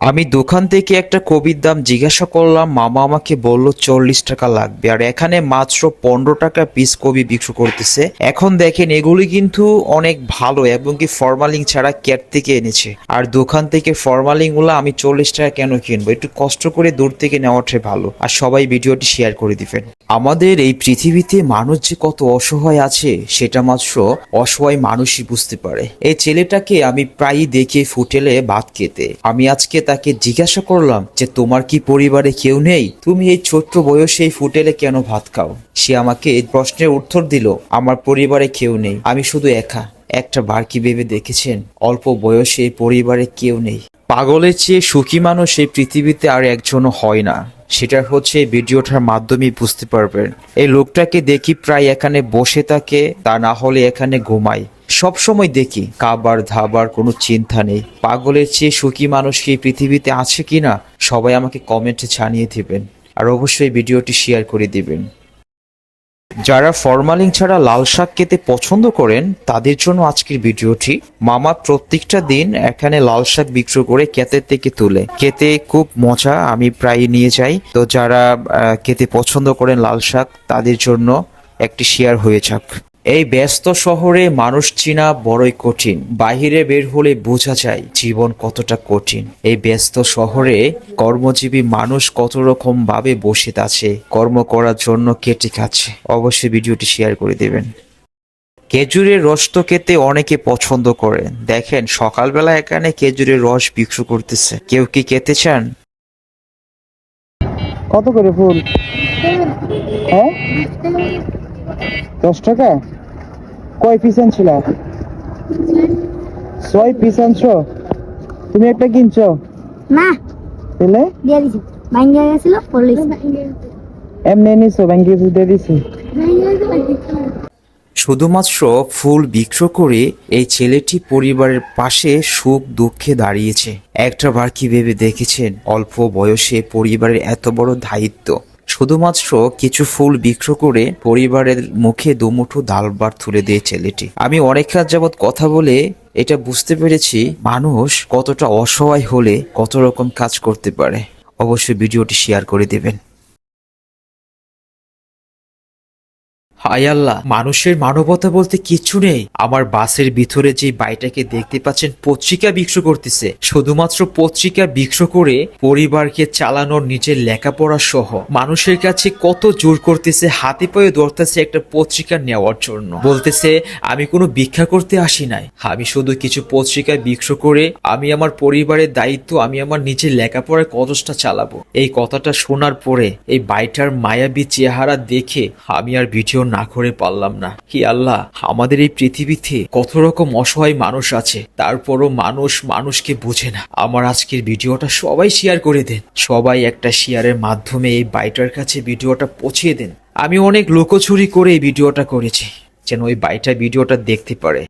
আমি দোকান থেকে একটা কবির দাম জিজ্ঞাসা করলাম, মামা আমাকে বলল চল্লিশ টাকা লাগবে। আর এখানে মাত্র পনেরো টাকা পিস কবি বিক্রি করতেছে। এখন দেখেন, এগুলি কিন্তু অনেক ভালো এবং কি ফরমালিং ছাড়া ক্যাট থেকে এনেছে। আর দোকান থেকে ফরমালিংগুলো আমি চল্লিশ টাকা কেন কিনবো? একটু কষ্ট করে দূর থেকে নেওয়াটাই ভালো। আর সবাই ভিডিওটি শেয়ার করে দিবেন। আমাদের এই পৃথিবীতে মানুষ যে কত অসহায় আছে, সেটা মাত্র অসহায় মানুষই বুঝতে পারে। এই ছেলেটাকে আমি প্রায়ই দেখি ফুটেলে ভাত খেতে। আমি আজকে তাকে জিজ্ঞাসা করলাম যে, তোমার কি পরিবারে কেউ নেই? তুমি এই ছোট্ট বয়সে এই ফুটেলে কেন ভাত খাও? সে আমাকে প্রশ্নের উত্তর দিল, আমার পরিবারে কেউ নেই, আমি শুধু একা। একটা বার কি ভেবে দেখেছেন, অল্প বয়সে পরিবারে কেউ নেই। পাগলের চেয়ে সুখী মানুষ এই পৃথিবীতে আর একজনও হয় না। সেটা হচ্ছে এই ভিডিওটার মাধ্যমে বুঝতে পারবেন। এই লোকটাকে দেখি প্রায় এখানে বসে থাকে, তা না হলে এখানে ঘুমায়। সব সময় দেখি, কাবার ধাবার কোনো চিন্তা নেই। পাগলের চেয়ে সুখী মানুষ কি পৃথিবীতে আছে কিনা সবাই আমাকে কমেন্টে জানিয়ে দিবেন। আর অবশ্যই ভিডিওটি শেয়ার করে দিবেন। যারা ফরমালিং ছাড়া লাল শাক খেতে পছন্দ করেন, তাদের জন্য আজকের ভিডিওটি, মামা প্রত্যেকটা দিন এখানে লাল শাক বিক্রি করে ক্ষেতের থেকে তুলে। খেতে খুব মজা, আমি প্রায় নিয়ে যাই। তো যারা খেতে পছন্দ করেন লাল শাক, তাদের জন্য একটি শেয়ার হয়ে যাক। এই ব্যস্ত শহরে মানুষ চিনা বড়ই কঠিন। বাহিরে বের হলে বোঝা যায় জীবন কতটা কঠিন। এই ব্যস্ত শহরে কর্মজীবী মানুষ কত রকম ভাবে বসে আছে, কর্ম করার জন্য কেটে খাচ্ছে। অবশ্যই ভিডিওটি শেয়ার করে দেবেন। খেজুরের রস তো খেতে অনেকে পছন্দ করেন। দেখেন, সকালবেলা এখানে খেজুরের রস বিক্রি করতেছে। কেউ কি খেতে চান? কত করে ফুল? হ্যাঁ? দশ টাকা? কয় পিস আনছিল? ছয় পিস আনছো? তুমি একটা কিনছো? না। তাহলে দিয়ে দিছি। ভাঙ্গা গেছিল পড়লে এমনি নিছো ব্যাংকে দিয়ে দিছি। শুধুমাত্র ফুল বিক্রি করে এই ছেলেটি পরিবারের পাশে সুখ দুঃখে দাঁড়িয়েছে। একটা বার কি ভেবে দেখেছেন? অল্প বয়সে পরিবারের এত বড় দায়িত্ব। শুধুমাত্র কিছু ফুল বিক্রি করে পরিবারের মুখে দুমুঠো ডাল ভাত তুলে দিয়ে ছেলেটি। আমি অনেক রাত যাবৎ কথা বলে এটা বুঝতে পেরেছি, মানুষ কতটা অসহায় হলে কত রকম কাজ করতে পারে। অবশ্যই ভিডিওটি শেয়ার করে দেবেন। হায় আল্লাহ। মানুষের মানবতা বলতে কিছু নেই। আমার বাসের ভিতরে যে বাইটাকে দেখতে পাচ্ছেন, পত্রিকা বিক্রি করতেছে। শুধুমাত্র পত্রিকা বিক্রি করে পরিবারকে চালানোর নিজের লেখাপড়া সহ মানুষের কাছে কত জোর করতেছে, হাতে পায়ে ধরতেছে একটা পত্রিকা নেওয়ার জন্য। বলতেছে, আমি কোনো ভিক্ষা করতে আসি নাই। আমি শুধু কিছু পত্রিকা বিক্রি করে আমি আমার পরিবারের দায়িত্ব, আমি আমার নিজের লেখাপড়ার কতটা চালাবো। এই কথাটা শোনার পরে এই বাইটার মায়াবী চেহারা দেখে আমি আর ভিডিও না করে পারলাম না। কি আল্লাহ, আমাদের এই পৃথিবীতে কত রকম অসহায় মানুষ আছে, তারপরও মানুষ মানুষকে বোঝে না। আমার আজকের ভিডিওটা সবাই শেয়ার করে দেন। সবাই একটা শেয়ারের মাধ্যমে এই বাইটার কাছে ভিডিওটা পৌঁছিয়ে দেন। আমি অনেক লোকচুরি করে এই ভিডিওটা করেছি, যেন ওই বাইটা ভিডিওটা দেখতে পারে।